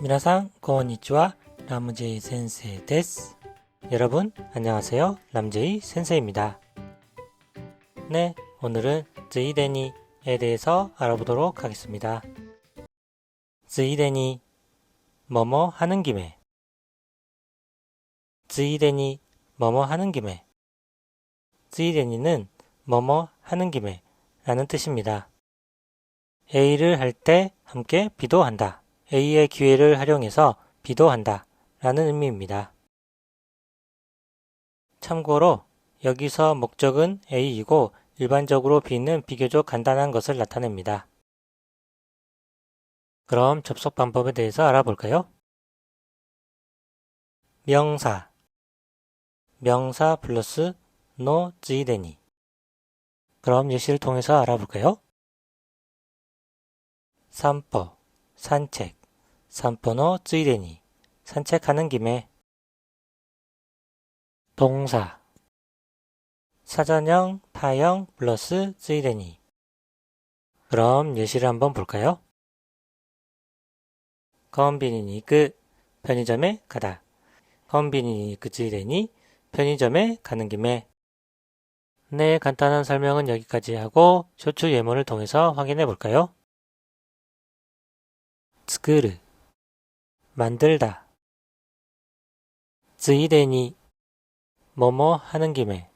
皆さんこんにちはラムジェイ先生です 여러분 안녕하세요 람제이 센세입니다 네 오늘은 즈이데니에 대해서 알아보도록 하겠습니다 즈이데니 뭐뭐 하는 김에 즈이데니 뭐뭐 하는 김에 즈이데니는 뭐뭐 하는 김에 라는 뜻입니다. A를 할 때 함께 비도한다. A의 기회를 활용해서 비도한다. 라는 의미입니다. 참고로 여기서 목적은 A이고 일반적으로 B는 비교적 간단한 것을 나타냅니다. 그럼 접속 방법에 대해서 알아볼까요? 명사 명사 플러스 노 즈이데니 그럼 예시를 통해서 알아볼까요? 산보 산책 산보노 즈이데니 산책하는 김에. 동사. 사전형 타형 플러스 즈이데니. 그럼 예시를 한번 볼까요? 건비니니그 편의점에 가다. 건비니니그 즈이데니 편의점에 가는 김에. 네, 간단한 설명은 여기까지 하고 쇼츠 예문을 통해서 확인해 볼까요? 作る 만들다 ついでに 뭐뭐 하는 김에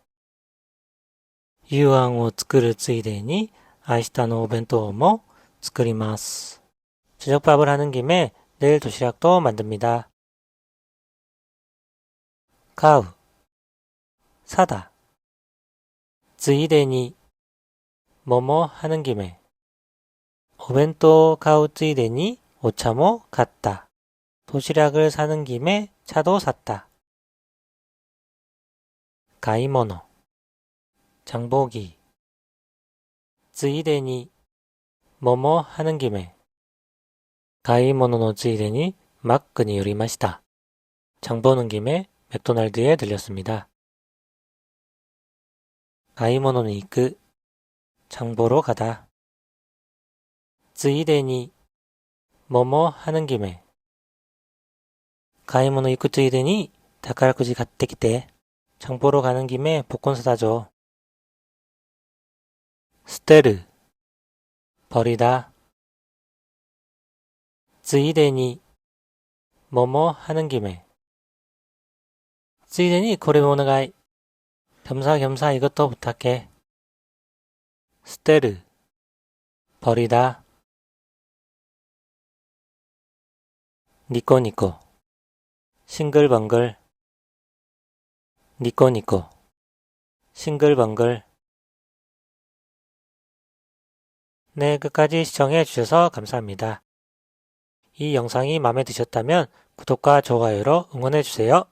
夕飯を作るついでに明日のお弁当も作ります. 저녁밥을 하는 김에 내일 도시락도 만듭니다. 買う 사다 ついでに、もも하는 김에、お弁当を買うついでにお茶も買った。 도시락을 사는 김에 차도 샀다. 가이모노 장보기 쯔이데니 뭐뭐 하는 김에 가이모노노 쯔이데니 막근이 요리마시다. 장 보는 김에 맥도날드에 들렸습니다. 가이모노는 이끄 그 장 보러 가다. 쯔이데니 뭐뭐 하는 김에 가이모노 이쿠츠이드니 다카라쿠지 갔대 기대. 정보로 가는 김에 복권 사다줘. 스테르 버리다 쯔이데니 뭐뭐 하는 김에 쯔이데니 고래모노가이 겸사겸사 이것도 부탁해 스테르 버리다 니꺼니꺼 싱글벙글 니꼬니꼬 싱글벙글 네, 끝까지 시청해 주셔서 감사합니다. 이 영상이 마음에 드셨다면 구독과 좋아요로 응원해 주세요.